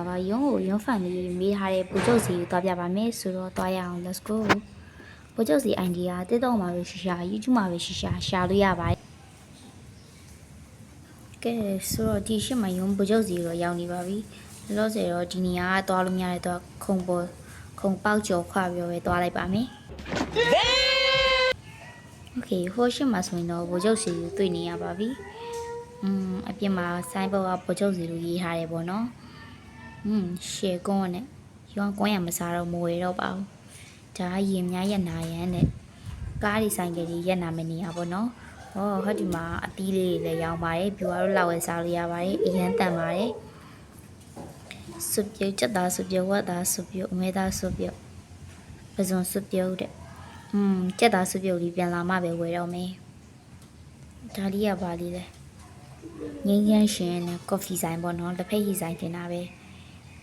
လာပါရုံးကိုရုံးဖန်လေးမေးထားတဲ့ပူချုပ်စီကိုတွားပြပါမယ်ဆိုတော့တွားရအောင် let's go ပူချုပ်စီ ID ကတစ်တော့မှာပဲရှာရှာ YouTube မှာပဲရှာရှာရှာလို့ရပါတယ်ကဲဆိုတော့ဒီရှစ်မယုံပူချုပ်စီတော့ရောက်နေပါပြီလောလောဆယ်တော့ဒီနေရာကတွားလို့မရတဲ့တော့ခုံပေါ်ခုံပေါက်ကျော်ခွပြောပဲတွားလိုက်ပါမယ် Okay ဟိုရှစ်မှာဆိုရင်တော့ပူချုပ်စီကိုတွေ့နေရပါပြီอืมအပြင်မှာဆိုင်းဘောကပူချုပ်စီလို့ရေးထားတယ်ပေါ့နော် อืมရှယ်ကွန်းနဲ့ရွာကွန်းရမစားတော့မဝေတော့ပါဘူးဒါကရင်များရက်နာရန်နဲ့ကားဒီဆိုင်ကလေးရက်နာမနေရပါတော့ဟောဟောဒီမှာအသီးလေးတွေလည်းရောင်းပါတယ်ပြူကတော့လောက်ဝယ်စားလို့ရပါတယ်အရန်တန်ပါတယ်စွပ်ပြုတ်ချက်သားစွပ်ပြုတ်ဝက်သားစွပ်ပြုတ်အမဲသားစွပ်ပြုတ်ပဇွန်စွပ်ပြုတ်တဲ့อืมချက်သားစွပ်ပြုတ်လေးပြန်လာမှပဲဝယ်တော့မယ်ဒါလေးကပါလေးလဲငင်းငင်းရှင်နဲ့ကော်ဖီဆိုင်ပေါ့နော်လက်ဖက်ရည်ဆိုင်တင်တာပဲ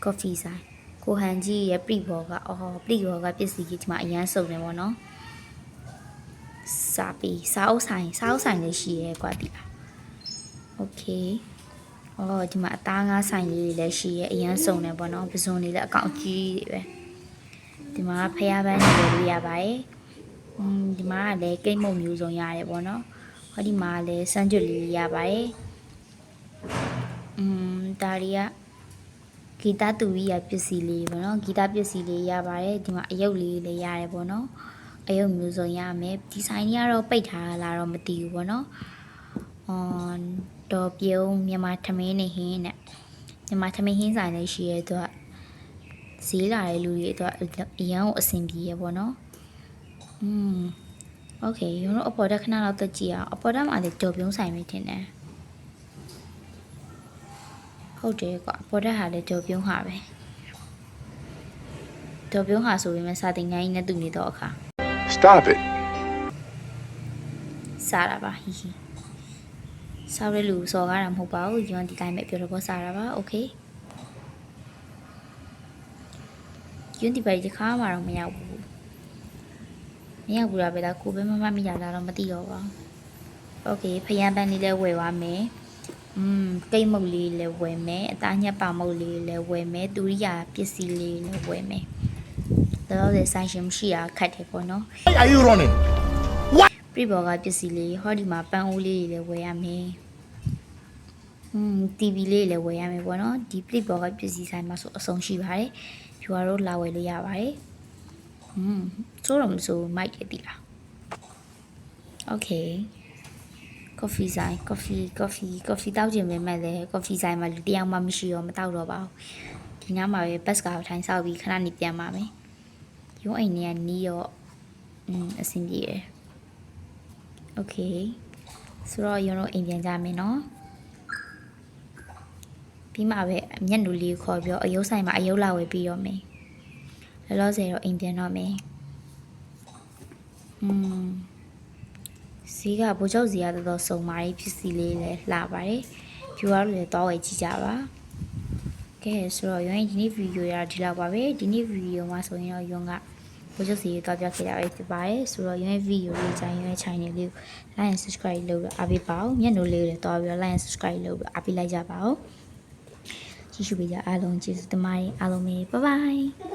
ကော်ဖီဆိုင်ကိုဟန်ကြီးရဲ့ပရိဘောကအော်ပရိဘောကပစ္စည်းကြီးဒီမှာအရန်စုံနေပေါ့နော်စာပီစာအုပ်ဆိုင်စာအုပ်ဆိုင်လည်းရှိရဲကွာဒီလားโอเคအော်ဒီမှာအသားငါးဆိုင်လေးတွေလည်းရှိရဲအရန်စုံနေပေါ့နော်ပဇွန်တွေလည်းအကောင့်ကြီးတွေပဲဒီမှာဖျားပန်းတွေလည်းရပါတယ်อืมဒီမှာကလည်းကိတ်မုတ်မျိုးစုံရတယ်ပေါ့နော်ဟောဒီမှာလည်းစမ်းကြွလေးရပါတယ်อืมဒါတွေက ဂီတတူရီရပစ္စည်းလေးပေါ့နော်ဂီတပစ္စည်းလေးရပါတယ်ဒီမှာအယုတ်လေးလည်းရတယ်ပေါ့နော်အယုတ်မျိုးစုံရမယ်ဒီဆိုင်ကြီးကတော့ပိတ်ထားလားတော့မသိဘူးပေါ့နော်အမ်တော်ပြုံးမြန်မာထမင်းနဲ့ဟင်းနဲ့မြန်မာထမင်းဟင်းဆိုင်လေးရှိရဲသူကဈေးလာတဲ့လူတွေအတွက်အရန်ကိုအဆင်ပြေရပေါ့နော်อืมโอเคရုံတော့အပေါ်တက်ခဏတော့တက်ကြည့်အောင်အပေါ်တက်မှာလည်းတော်ပြုံးဆိုင်ပဲထင်တယ် ဟုတ်တယ်ကွာပေါ်တက်ဟာလည်းဒေါ်ပြုံးဟာပဲဒေါ်ပြုံးဟာဆိုပေမဲ့စာတင်ငန်းကြီးနဲ့တူနေတော့အခါ Stop it. စားတာပါဟီဟီစားရလူစော်ကားတာမဟုတ်ပါဘူးကျွန်းဒီတိုင်းပဲပြောတော့စားတာပါโอเคကျွန်းဒီပါဒီခါမှတော့မရောက်ဘူးမရောက်ဘူးလားပဲလားကိုပဲမမမရတာတော့မသိတော့ပါဘူးโอเคဖယံပန်းလေးလည်းဝယ်သွားမယ် อืมကိတ်မုတ်လေးလည်းဝယ်မယ်အသားညက်ပါမုတ်လေးလည်းဝယ်မယ်တူရိယာပစ္စည်းလေးလည်းဝယ်မယ်တော့လည်းဆိုင်ရှင်မရှိတာခက်တယ်ပေါ့နော် Why are you running? ပြိဘော်ကပစ္စည်းလေးဟောဒီမှာပန်းအိုးလေးတွေလည်းဝယ်ရမယ်။อืม TV လေးတွေလည်းဝယ်ရမယ်ပေါ့နော်။ဒီပြိဘော်ကပစ္စည်းဆိုင်မှာဆိုအဆုံးရှိပါတယ်။ဖြူကတော့လာဝယ်လို့ရပါတယ်။อืมဆိုတော့မဆိုမိုက်တယ်တိလား။ Okay coffee ဆိုင် coffee coffee coffee တောက်ခြင်းပဲမဲ့လေ coffee ဆိုင်မှာလူတစ်ယောက်မှမရှိတော့မတောက်တော့ပါဘူး။ဒီညမှာပဲ bus ကားထိုင်ဆောက်ပြီးခဏနေပြန်ပါမယ်။ရုံးအိမ်ထဲကနီးတော့อืมအဆင်ပြေတယ်။ Okay ဆိုတော့ရုံတော့အိမ်ပြန်ကြမယ်နော်ပြီးမှပဲမျက်နှာလေးခေါ်ပြီးတော့အယုတ်ဆိုင်မှာအယုတ်လာဝယ်ပြီးတော့မယ်လောလောဆယ်တော့အိမ်ပြန်တော့မယ်อืม ဈေးကဘိုးချုပ်ဈေးကတော်တော်စုံပါတယ်ဖြစ်စီလေးလည်းလှပါတယ်ဖြူရလို့လည်းတောင်းဝယ်ကြည့်ကြပါကဲဆိုတော့ရုံးဒီနေ့ဗီဒီယိုရဒီလောက်ပါပဲဒီနေ့ဗီဒီယိုမှာဆိုရင်တော့ရုံးကဘိုးချုပ်စီတော့ပြခဲ့တာပဲဖြစ်ပါတယ်ဆိုတော့ရွေးဗီဒီယိုလေးချိုင်းရွေး channel လေးကို like and subscribe လုပ်ပြီးအားပေးပါဦးမျက်နှာလေးကိုလည်းတော်ပြီး like and subscribe လုပ်ပြီးအားပေးလိုက်ကြပါဦးကြည့်ရှုပေးကြအားလုံးကျေးဇူးတင်ပါတယ်အားလုံးပဲ bye bye